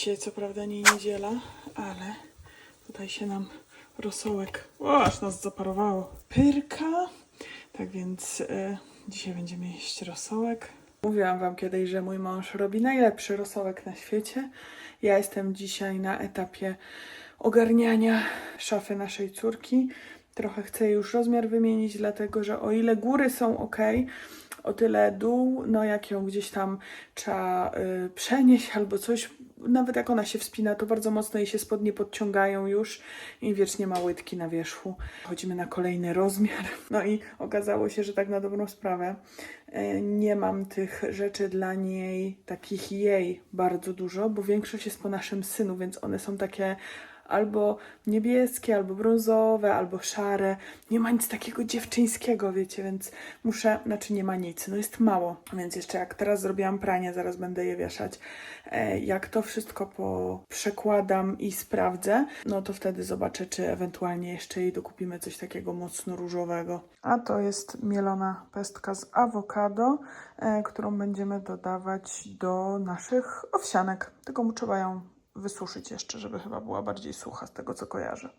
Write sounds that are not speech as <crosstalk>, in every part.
Dzisiaj co prawda nie niedziela, ale tutaj się nam rosołek, o, aż nas zaparowało, pyrka. Tak więc e, dzisiaj będziemy jeść rosołek. Mówiłam wam kiedyś, że mój mąż robi najlepszy rosołek na świecie. Ja jestem dzisiaj na etapie ogarniania szafy naszej córki. Trochę chcę już rozmiar wymienić, dlatego że o ile góry są ok, o tyle dół, no jak ją gdzieś tam trzeba y, przenieść albo coś, nawet jak ona się wspina, to bardzo mocno jej się spodnie podciągają już i wiecznie ma łydki na wierzchu. Chodzimy na kolejny rozmiar. No i okazało się, że tak na dobrą sprawę y, nie mam tych rzeczy dla niej, takich jej bardzo dużo, bo większość jest po naszym synu, więc one są takie albo niebieskie, albo brązowe, albo szare. Nie ma nic takiego dziewczyńskiego, wiecie, więc muszę, znaczy nie ma nic, no jest mało. Więc jeszcze jak teraz zrobiłam pranie, zaraz będę je wieszać. E, jak to wszystko przekładam i sprawdzę, no to wtedy zobaczę, czy ewentualnie jeszcze jej dokupimy coś takiego mocno różowego. A to jest mielona pestka z awokado, e, którą będziemy dodawać do naszych owsianek. Tylko mu trzeba ją wysuszyć jeszcze, żeby chyba była bardziej sucha z tego co kojarzę.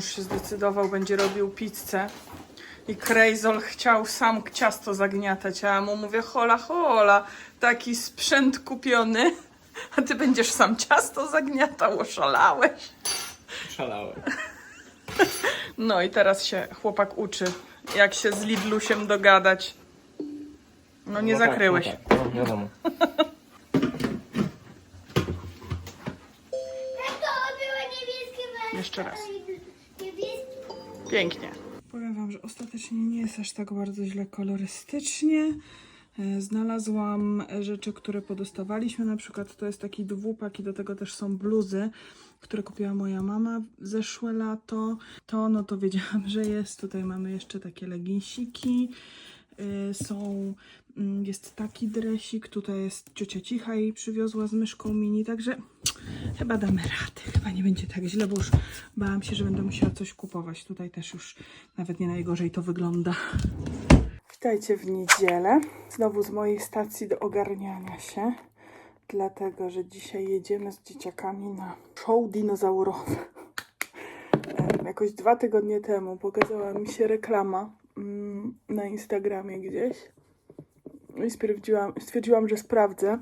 Mąż się zdecydował, będzie robił pizzę. I Krejzol chciał sam ciasto zagniatać, a ja mu mówię, hola, hola, taki sprzęt kupiony, a ty będziesz sam ciasto zagniatał, oszalałeś. Szalałem. No i teraz się chłopak uczy, jak się z Lidlusiem dogadać. No nie No tak, zakryłeś. No, tak. no wiadomo. Jeszcze raz. Pięknie. Powiem Wam, że ostatecznie nie jest aż tak bardzo źle kolorystycznie. E, Znalazłam rzeczy, które podostawaliśmy. Na przykład to jest taki dwupak i do tego też są bluzy, które kupiła moja mama zeszłe lato. To no to wiedziałam, że jest. Tutaj mamy jeszcze takie leginsiki. Y, Są, mm, jest taki dresik, tutaj jest ciocia cicha i przywiozła z myszką mini, także chyba damy radę. Chyba nie będzie tak źle, bo już bałam się, że będę musiała coś kupować. Tutaj też już nawet nie najgorzej to wygląda. Witajcie w niedzielę. Znowu z mojej stacji do ogarniania się. Dlatego, że dzisiaj jedziemy z dzieciakami na show dinozaurowe. Em, Jakoś dwa tygodnie temu pokazała mi się reklama mm, na Instagramie gdzieś. No I stwierdziłam, stwierdziłam, że sprawdzę.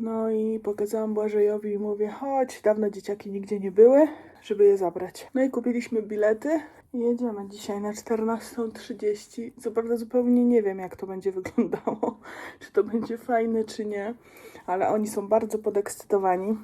No i pokazałam Błażejowi i mówię, chodź, dawno dzieciaki nigdzie nie były, żeby je zabrać. No i kupiliśmy bilety jedziemy dzisiaj na 14.30. Co prawda zupełnie nie wiem, jak to będzie wyglądało, <laughs> czy to będzie fajne, czy nie, ale oni są bardzo podekscytowani.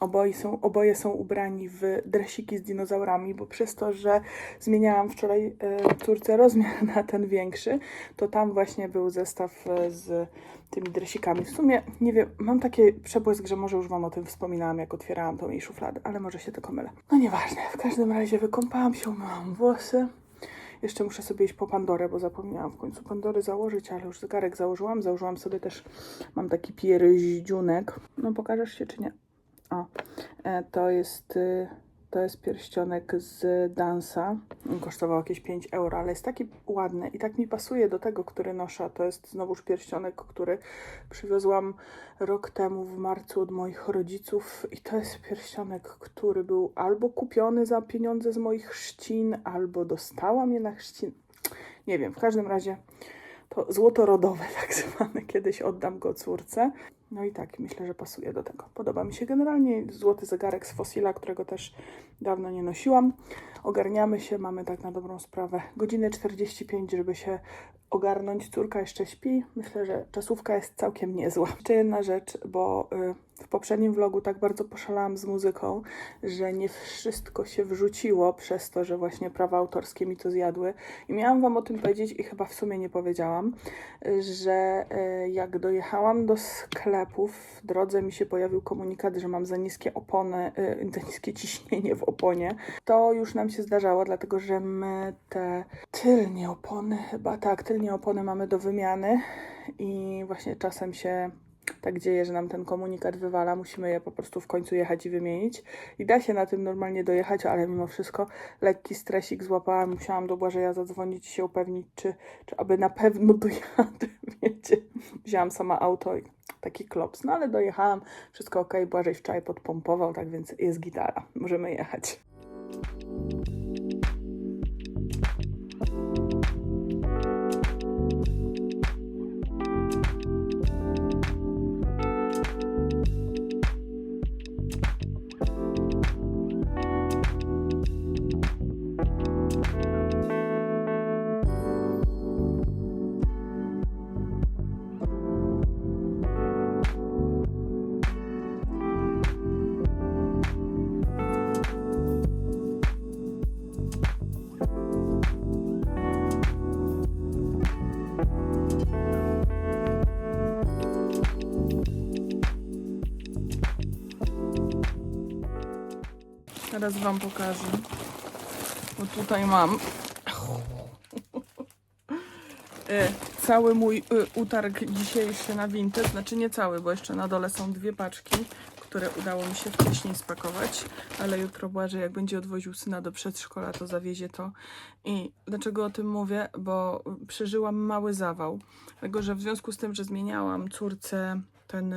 Oboje są, oboje są ubrani w dresiki z dinozaurami, bo przez to, że zmieniałam wczoraj e, córce rozmiar <laughs> na ten większy, to tam właśnie był zestaw e, z tymi dresikami. W sumie nie wiem, mam taki przebłysk, że może już Wam o tym wspominałam, jak otwierałam tą jej szufladę, ale może się tylko mylę. No nieważne, w każdym razie wykąpałam się, umyłam włosy. Jeszcze muszę sobie iść po Pandorę, bo zapomniałam w końcu Pandory założyć, ale już zegarek założyłam. Założyłam sobie też, mam taki pierździunek. No pokażesz się czy nie? O, e, to jest, y, to jest pierścionek z Dansa. Kosztował jakieś 5 euro, ale jest taki ładny i tak mi pasuje do tego, który noszę. To jest znowuż pierścionek, który przywiozłam rok temu w marcu od moich rodziców. I to jest pierścionek, który był albo kupiony za pieniądze z moich chrzcin, albo dostałam je na chrzcin. Nie wiem, w każdym razie to złoto rodowe <laughs> tak zwane. Kiedyś oddam go córce. No i tak, myślę, że pasuje do tego. Podoba mi się generalnie złoty zegarek z Fossila, którego też dawno nie nosiłam. Ogarniamy się, mamy tak na dobrą sprawę godzinę 45, żeby się ogarnąć. Córka jeszcze śpi. Myślę, że czasówka jest całkiem niezła. Jeszcze jedna rzecz, bo y, w poprzednim vlogu tak bardzo poszalałam z muzyką, że nie wszystko się wrzuciło przez to, że właśnie prawa autorskie mi to zjadły. I miałam Wam o tym powiedzieć i chyba w sumie nie powiedziałam, że y, jak dojechałam do sklepu, w drodze mi się pojawił komunikat, że mam za niskie opony, y, <laughs> za niskie ciśnienie w oponie. To już nam się zdarzało, dlatego że my te tylnie opony, chyba tak, tylnie opony mamy do wymiany i właśnie czasem się tak dzieje, że nam ten komunikat wywala, musimy je po prostu w końcu jechać i wymienić. I da się na tym normalnie dojechać, ale mimo wszystko lekki stresik złapałam. Musiałam do Błażeja zadzwonić i się upewnić, czy, czy aby na pewno <laughs> dojadę, wiecie. Wzięłam sama auto i taki klops, no ale dojechałam, wszystko ok, Błażej wczoraj podpompował, tak więc jest gitara, możemy jechać. Teraz Wam pokażę, bo tutaj mam e, cały mój e, utarg dzisiejszy na Vinted, znaczy nie cały, bo jeszcze na dole są dwie paczki, które udało mi się wcześniej spakować, ale jutro Błażej jak będzie odwoził syna do przedszkola, to zawiezie to. I dlaczego o tym mówię? Bo przeżyłam mały zawał, dlatego że w związku z tym, że zmieniałam córce ten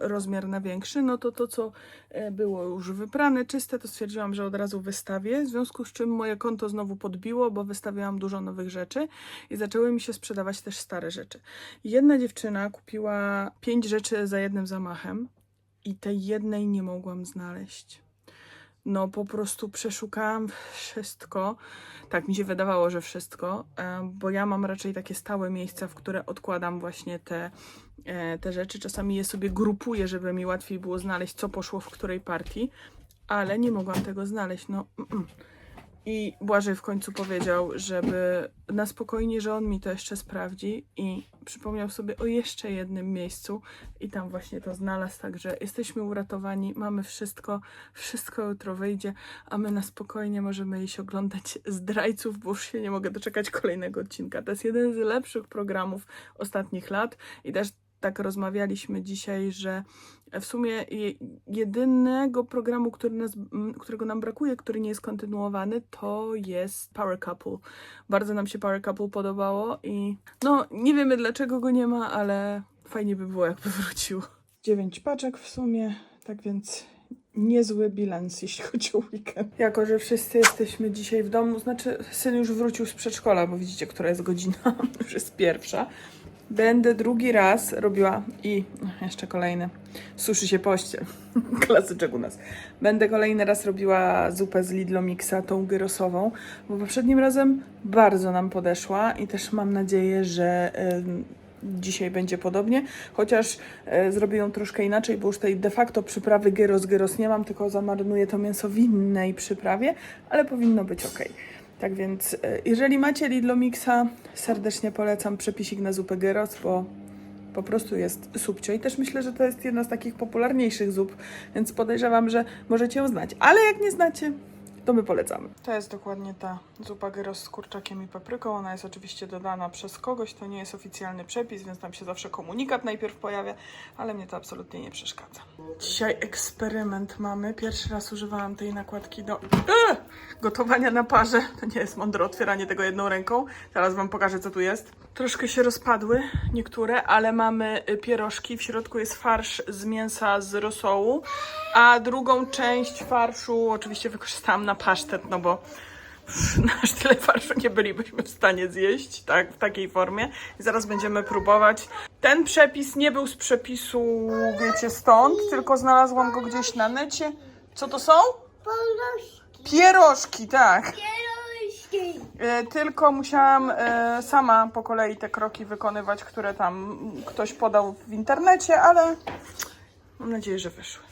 rozmiar na większy, no to to, co e, było już wyprane, czyste, to stwierdziłam, że od razu wystawię, w związku z czym moje konto znowu podbiło, bo wystawiałam dużo nowych rzeczy i zaczęły mi się sprzedawać też stare rzeczy. Jedna dziewczyna kupiła pięć rzeczy za jednym zamachem i tej jednej nie mogłam znaleźć. No po prostu przeszukałam wszystko. Tak mi się wydawało, że wszystko, e, bo ja mam raczej takie stałe miejsca, w które odkładam właśnie te, e, te rzeczy. Czasami je sobie grupuję, żeby mi łatwiej było znaleźć, co poszło w której partii, ale nie mogłam tego znaleźć. No, mm, mm. I Błażej w końcu powiedział, żeby na spokojnie, że on mi to jeszcze sprawdzi i przypomniał sobie o jeszcze jednym miejscu i tam właśnie to znalazł, także jesteśmy uratowani, mamy wszystko, wszystko jutro wyjdzie, a my na spokojnie możemy iść oglądać zdrajców, bo już się nie mogę doczekać kolejnego odcinka. To jest jeden z lepszych programów ostatnich lat i też tak rozmawialiśmy dzisiaj, że w sumie je- jedynego programu, który nas, którego nam brakuje, który nie jest kontynuowany, to jest Power Couple. Bardzo nam się Power Couple podobało i no nie wiemy dlaczego go nie ma, ale fajnie by było jakby wrócił. Dziewięć paczek w sumie, tak więc niezły bilans, <laughs> jeśli chodzi o weekend. Jako, że wszyscy jesteśmy dzisiaj w domu, znaczy syn już wrócił z przedszkola, bo widzicie, która jest godzina, <laughs> już jest pierwsza. Będę drugi raz robiła i jeszcze kolejny. Suszy się pościel. <laughs> Klasyczek u nas. Będę kolejny raz robiła zupę z Lidlo Mixa, tą gyrosową, bo poprzednim razem bardzo nam podeszła i też mam nadzieję, że dzisiaj będzie podobnie, chociaż e, zrobię ją troszkę inaczej, bo już tej de facto przyprawy gyros gyros nie mam, tylko zamarynuję to mięso w innej przyprawie, ale powinno być ok. Tak więc, e, jeżeli macie Lidlo Mixa, serdecznie polecam przepisik na zupę gyros, bo po prostu jest subcio i też myślę, że to jest jedna z takich popularniejszych zup, więc podejrzewam, że możecie ją znać. Ale jak nie znacie, to my polecamy. To jest dokładnie ta zupa gyros z kurczakiem i papryką. Ona jest oczywiście dodana przez kogoś, to nie jest oficjalny przepis, więc tam się zawsze komunikat najpierw pojawia, ale mnie to absolutnie nie przeszkadza. Dzisiaj eksperyment mamy. Pierwszy raz używałam tej nakładki do Eee! gotowania na parze. To nie jest mądre otwieranie tego jedną ręką. Zaraz Wam pokażę, co tu jest. Troszkę się rozpadły niektóre, ale mamy y, pierożki. W środku jest farsz z mięsa z rosołu, a drugą część farszu oczywiście wykorzystałam na pasztet, no bo <laughs> nasz tyle farszu nie bylibyśmy w stanie zjeść, tak, w takiej formie. I zaraz będziemy próbować. Ten przepis nie był z przepisu, wiecie, stąd, tylko znalazłam go gdzieś na necie. Co to są? Poloszki. Pierożki, tak. Poloszki. E, Tylko musiałam e, sama po kolei te kroki wykonywać, które tam ktoś podał w internecie, ale mam nadzieję, że wyszły.